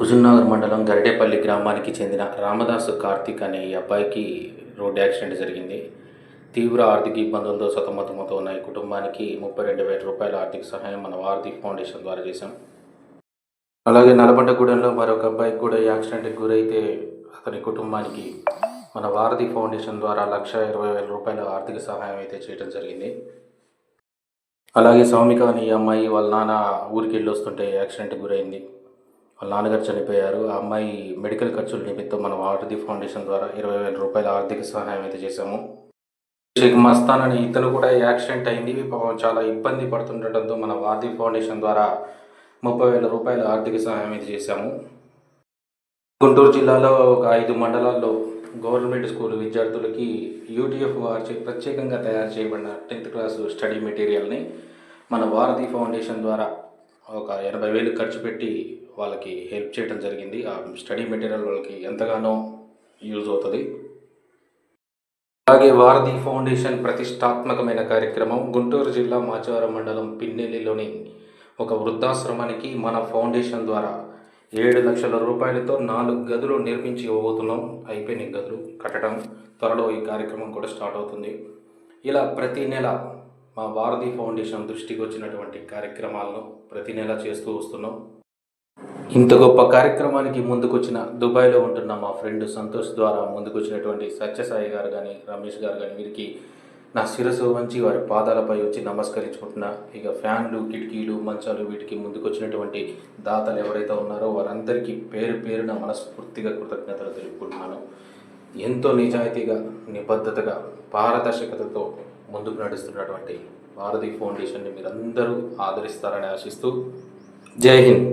హుజూర్నగర్ మండలం గరిడేపల్లి గ్రామానికి చెందిన రామదాసు కార్తిక్ అనే ఈ అబ్బాయికి రోడ్డు యాక్సిడెంట్ జరిగింది. తీవ్ర ఆర్థిక ఇబ్బందులతో సతమతమతో ఉన్న ఈ కుటుంబానికి ముప్పై రెండు వేల రూపాయల ఆర్థిక సహాయం మన వారధి ఫౌండేషన్ ద్వారా చేశాం. అలాగే నలబండగూడెంలో మరొక అబ్బాయికి కూడా ఈ యాక్సిడెంట్కి గురైతే అతని కుటుంబానికి మన వారధి ఫౌండేషన్ ద్వారా లక్ష ఇరవై వేల రూపాయల ఆర్థిక సహాయం అయితే చేయడం జరిగింది. అలాగే సౌమిక అని ఈ అమ్మాయి వాళ్ళ నాన్న ఊరికి వెళ్ళి వస్తుంటే యాక్సిడెంట్కి గురైంది. వాళ్ళ నాన్నగారు చనిపోయారు. ఆ అమ్మాయి మెడికల్ ఖర్చుల నిమిత్తం మనం వారధి ఫౌండేషన్ ద్వారా ఇరవై వేల రూపాయల ఆర్థిక సహాయం అయితే చేశాము. షేక్ మస్తాన్ అని ఇతను కూడా యాక్సిడెంట్ అయింది. పాపం చాలా ఇబ్బంది పడుతుండటంతో మన వార్ది ఫౌండేషన్ ద్వారా ముప్పై వేల రూపాయల ఆర్థిక సహాయం అయితే చేశాము. గుంటూరు జిల్లాలో ఒక ఐదు మండలాల్లో గవర్నమెంట్ స్కూల్ విద్యార్థులకి యూటీఎఫ్ వారి ప్రత్యేకంగా తయారు చేయబడిన టెన్త్ క్లాస్ స్టడీ మెటీరియల్ని మన వారధి ఫౌండేషన్ ద్వారా ఒక ఎనభై వేలు ఖర్చు పెట్టి వాళ్ళకి హెల్ప్ చేయడం జరిగింది. ఆ స్టడీ మెటీరియల్ వాళ్ళకి ఎంతగానో యూజ్ అవుతుంది. అలాగే వారధి ఫౌండేషన్ ప్రతిష్టాత్మకమైన కార్యక్రమం గుంటూరు జిల్లా మాచవరం మండలం పిన్నెల్లిలోని ఒక వృద్ధాశ్రమానికి మన ఫౌండేషన్ ద్వారా ఏడు లక్షల రూపాయలతో నాలుగు గదులు నిర్మించి ఇవ్వబోతున్నాం. అయిపోయిన గదులు కట్టడం త్వరలో ఈ కార్యక్రమం కూడా స్టార్ట్ అవుతుంది. ఇలా ప్రతి నెల మా భారతీ ఫౌండేషన్ దృష్టికి వచ్చినటువంటి కార్యక్రమాలను ప్రతి నెల చేస్తూ వస్తున్నాం. ఇంత గొప్ప కార్యక్రమానికి ముందుకొచ్చిన దుబాయ్లో ఉంటున్న మా ఫ్రెండ్ సంతోష్ ద్వారా ముందుకొచ్చినటువంటి సత్యసాయి గారు కానీ రమేష్ గారు కానీ వీరికి నా శిరస్సు వంచి వారి పాదాలపై వచ్చి నమస్కరించుకుంటున్నా. ఇక ఫ్యాన్లు కిటికీలు మంచాలు వీటికి ముందుకొచ్చినటువంటి దాతలు ఎవరైతే ఉన్నారో వారందరికీ పేరు పేరున మనస్ఫూర్తిగా కృతజ్ఞతలు తెలుపుకుంటున్నాను. ఎంతో నిజాయితీగా నిబద్ధతగా పారదర్శకతతో ముందుకు నడుస్తున్నటువంటి భారతీ ఫౌండేషన్ని మీరందరూ ఆదరిస్తారని ఆశిస్తూ జై హింద్.